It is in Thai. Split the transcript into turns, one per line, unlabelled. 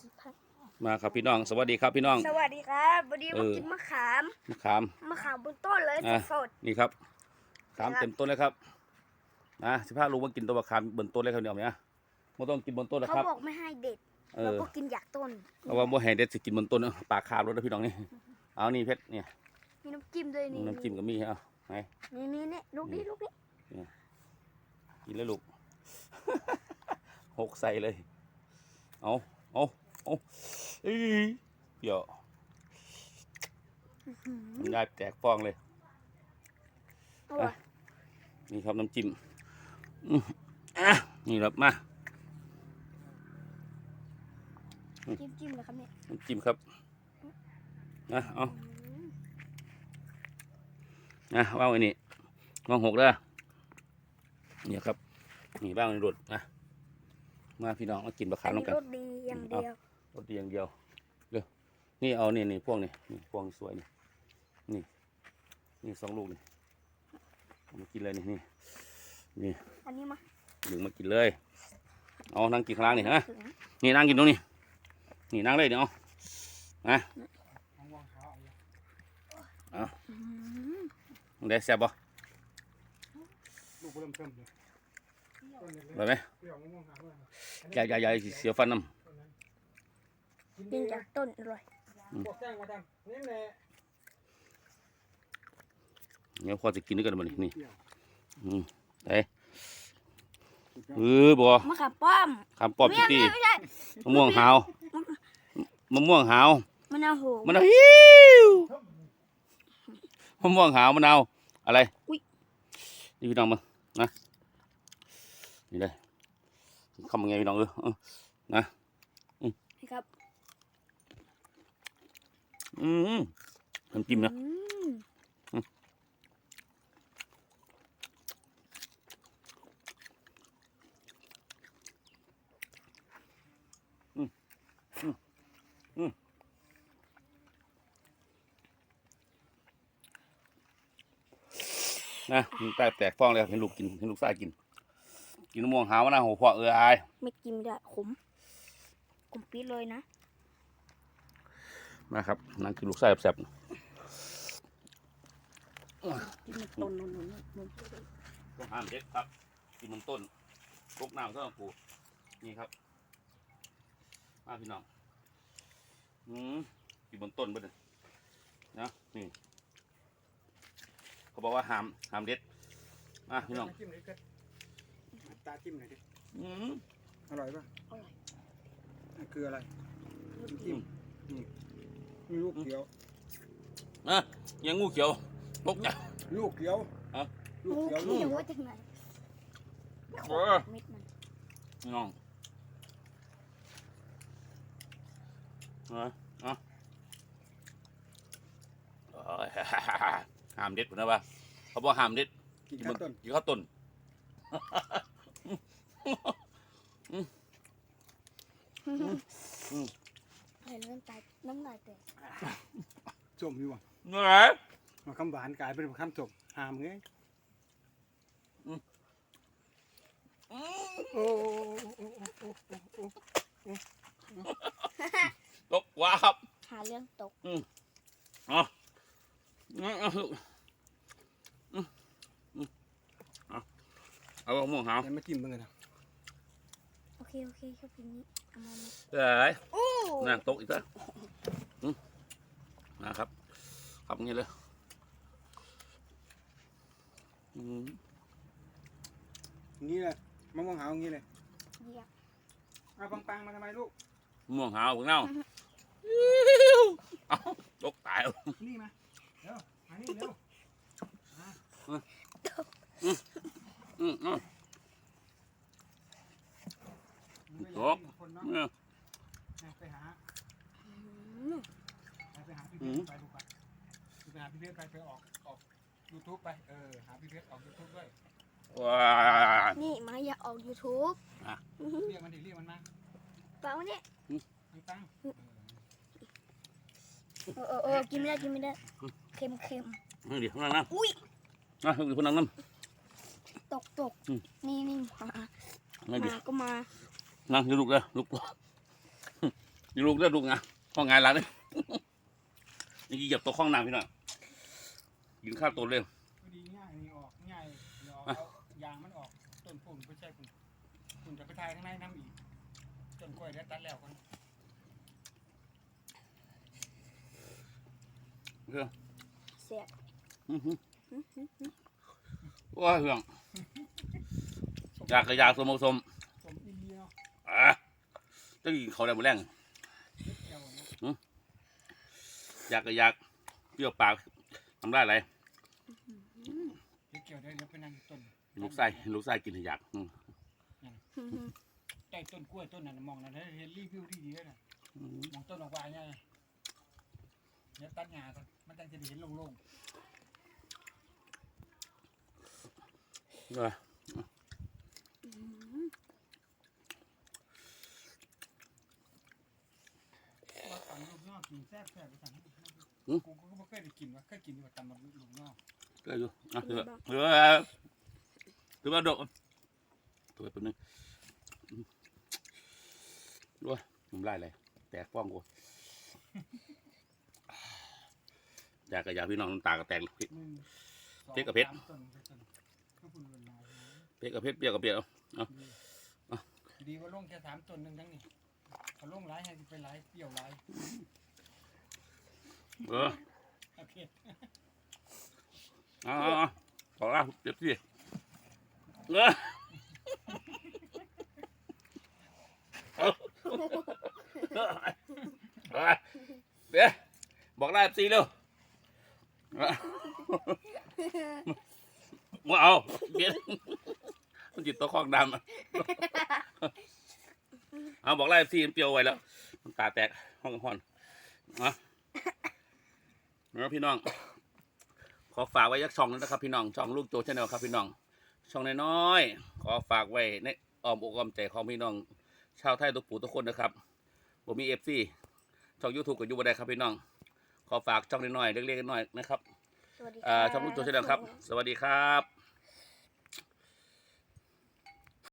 คลิปให้
มาครับพี่น้องสวัสดีครับพี่น้อง
สวัสดีครับวันนี้
เอ
มา
อ
กินมะขาม
มะขาม
มะขามบนต้นเลย
อะ
สด
นี่ครับขาม
ครับ
เต็มต้นเลยครับนะสิพาลูกมากินตัวมะขามบนต้นเลยครับเดี๋ยวนี้ไม่ต้องกินบนต้น
ๆ
แล้ว
เขา
ครับ
บอกไม่ให้เด็ด
เอ
เรา
อ
ก็กินอยากต้น
เพราะว่าโมแห่เด็ดสิกินบนต้นเออปากคาบรถนะพี่น้องนี่เอานี่เพชรเนี่ย
มีน้ำจิ้มด้วยนี่
น้ำจิ้มก็มีเอาไหน
นี่นี่นี่ลูกนี่ลูกนี่
กินแล้วลูกหกใส่เลยเอาเอา เอาเอ้ยเดี๋ยวมันได้แตกฟองเลย
เอาว่ะ
นี่ครับน้ำจิ้มอืมอะนี่ครับมา
จิ้มจิ้มเลยครับเนี่ย
น้ำจิ้มครับนะเอา
อืม
นะว่างไว้นี่ว่างหกเด้อเนี่ยครับนี่บ้างในรถนะมาพี่น้องมากินบะขาม
อัน
น้ำ
นี้
กัน
รสดีอย่างเดียว
รถดีอย่างเดียวเดี๋ยวนี่เอานี่นี่พวกนี่นี่พวงสวยนี่นี่นี่สองลูกนี่เอามากินเลยนี่นี่นี่
อันนี้มา
ดึงมากินเลยเอานั่งกินข้างล่างนี่ฮะ
ถึง
นี่นั่งกินตรงนี้นี่นั่งเลยเดี๋ยวเอานะ
อืม
ได้แซ่บบ่
ลูกเริ่มเพิ่มเลย
ไปไหม
เปรี้ยวมะม่วงหาวเลย
ใหญ่ใหญ่ใหญ่เสียวฟันน้
กินจากต้นอร่อย
บอกแจ้งมาดังนี่แหละำ
เดี๋ยวพอจะกินด้วยกันมานี่นี่
เปรี้ยว
อืมไปเออบ่
มะขามป้อม
คำปอบ
ไม่
พี่
ใช่
ตี้
ไม่ใช่
มะม่วงหาวมะม่วงหาว
มะนาวโห
มะนาวฮิวมะม่วงหาวมะนาวอะไร
อุ๊ย
นี่พี่น้องมานะนี่เลยคำยังไงพี่น้องเออเออ
นี่ครับ
อืมน้ำจิ้มนะ
อืม
นะมันแตกแตกฟองเลยเห็นลูกกินเห็นลูกชายกิน กินมะม่วงหาวมะนาวหัวพอเอออาย
ไม่กินไม่ได้ขมขมปี๊ดเลยนะ
มาครับนั่งกินลูกชายแซ่บ
กินมันต้นนู่นนู่นนู่น
ๆต้องห้ามเด็ดครับกินมันต้นพกน้ำเท่านั้นปูนี่ครับมาพี่น้องอืมกินบนต้นเบ่เลยนะนี่เขาบอกว่าห้ามห้ามเด็ดมาพี่น้อง
จิ้มหน่อยดิตาจิ้มหน่อยดิ
อืม
อร่อยป่ะ
อร่อย
นี่คืออะไรจิ้มนี่นี่ ลูกเขียว
อะยังงูเขียวพกจ้ะ
ลูกเขียว
ฮะ
ลูก
งู
เขียว
เขี
ลู
ยว
ก
ว่าจากไหนไม่ข
เอ
ม
อ
เม็ดมัน
พี่น้องเอาเอาโอ้ยห้ามเด็ดผมนะว่าเขาบอกห้ามเด็ด
กิน
กิน
ข้า
บ
วนต้น
กินข้าวต้น
เห็นน้ำตาน้ำลายแตก
ส้มอยู่ว่ะ
เหนื่อย
มาคำหวานกลายเป็นคำส้มหามไงโอ้โอ้โอ้โอ้โอ้โอ้
ตกว้าครับ
หาเรื่องตก
อืมเอาอืมเอาลูกอืมอืมเอาเอามะม่วงหาว
แต่ไม่จิ้มเหมือนกันนะ
โอเคโอเคชอบกินนี้เอามามา
เอ้ย
โอ้
นั่งโต๊ะอีกแล้วอืมนะครับขับอย่างนี้เลยอืม
อย่างนี้เลยมะม่วงหาวอย่างนี้เลย
เยี่ยม
เอาปังๆมาทำไมลูก
มะม่วงหาวพวกเน่าเอาตกตายเอา
นี่มาเร็วมานี่เร็ว
อืมอืม
มันก็อยากกินกับคนเนาะ
อืม
ไปหา
อืม
ไปหาพี่
อื
เพ
ม
ชรไปลูกไปไปหาพี่เพชรไปไปออกออกยูทูบไปเออหาพี่เพชรออกยูทูบด้วย
ว้า
นี่มาอยากออก YouTube
อะ
อื้อหือ
เรียกมันดิเรียกมันมา
เปล่าเนี่ย
ตั้ง
เออเออเออกินไม่ได้กินไม่ได้เค็มเค็ม
เดี๋ยวนั่งนั่ง
อุ้ย
นะเดี๋ยวพนังนั่ง
ตกตก
อืม
นี่นี่มา
นั่งดิ
มาก็มา
นั่งเดี๋ยวลุกเลยลุกนี่ลูกเลือดลูกนะห้องงานร้านนี่นี่เหยียบตัวข้องน้ำพี่น้องกินข้าวตัวเร็ว
พอดีง่ายนี่ออกง่ายเดี๋ยวเอา ปุ่นไม่ใช่ปุ่นปุ่นจะไปทายข้างในน้ำอีกต้นกล้วยได้ตัดแล้วกัน
เรื่อง
เสีย
อื้อหือว้าเรื่องอยากกระยากสมสม
ผมอินเดีย
อะจะกินเขาได้หมดแรง
เล็กเดียวนะ
อยากกระยากเปรี้ยวปากทำได้ไร
เล็กเดียวได้เดี๋ยวไปนั่งต้น
ลูกไส้ลูกไส้กินให้อยากอืม
ใต้ต้นกล้วยต้นนั้นมองนะเห็นรีวิวที่ดีเลยนะ
อืม
มองต้นออกวายไงเดี๋ยวตัดหญ้าก่อนมันจะได้เห็นโล่ง
เออ
ๆว่าตำลูกนอกกินแซ่บแซ่บไปสั่งให้กูกูก็ไม่เคยได้กินว่าเคยกินว่าตำลูกนอก
ก็อยู่อะเถอะเถอะ ถือว่าดกตัวไปตัวหนึงอืมด้วยน้ำลายเลยแตกฟ้องกูอยากกระยากพี่น้องน้ำตากระแตก
หนึ่ง
พริกกับเผ็ด
สามต้นไปต้นก็พูดเป็นลายนะ
เพชรกับเพชร เปรี้ยวกับเปรี้ยว
ดีดีว่าลงแค่สามต้นหนึ่งทั้งนี้เขาลงหลายให้ไปหลายเปรี้ยวหลาย
เออ
โอเค
เอ๋อาขอลาเจ็บสิ เออเอาเอาเดี๋ยวบอกได้สิเร็วว่าเอาเปลี่ยนมันจิตตัวคอกดำอะเอาบอกไล่ซีมันเปรียวไว้แล้วมันตาแตกห้องห้อนนะแล้วพี่น้อง ขอฝากไว้ยักช่องนั้นนะครับ พี่น้องช่องลูกโจชแนลครับพี่น้อง ช่องน้อยๆขอฝากไว้ในอ้อมอกอ้อมใจของพี่น้อง ชาวไทยทุกผู้ทุกคนนะครับผมมีเอฟซีช่องยูทูบกับยูบได้ครับพี่น้อง ขอฝากช่องน้อยๆเล็กๆน้อยๆนะครับ
สวัสดี
อ่าช่องลูกโจชาแนลครับ สวัสดีครับ